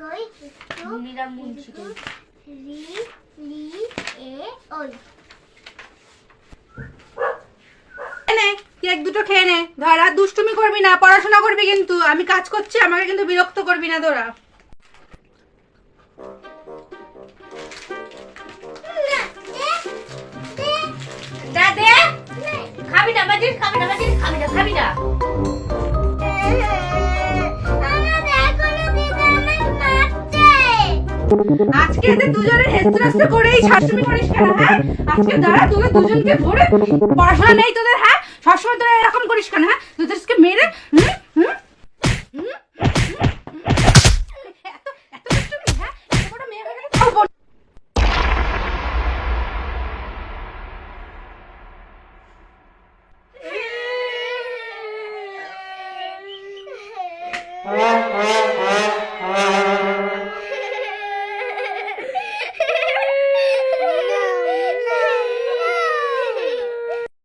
কই একটু নীলার মুন্সি কই? রি লি এ ওই। নে দুটো খেয়ে নে। ধর আর দুষ্টুমি করবি না পড়াশোনা করবি কিন্তু। আমি কাজ করছি আমাকে কিন্তু বিরক্ত করবি না তোরা। দে দে। খাবি না আজকে এদের দুজনের হেস্তে করেই শাশুড়ি করিস কেন হ্যাঁ? আজকে দাঁড়া তোদের দুজনকে ধরে পড়াশোনা নেই তোদের হ্যাঁ? সবসময় তোরা এরকম করিস কেন হ্যাঁ? তোদের আজকে মেরে হুম? হুম? হুম,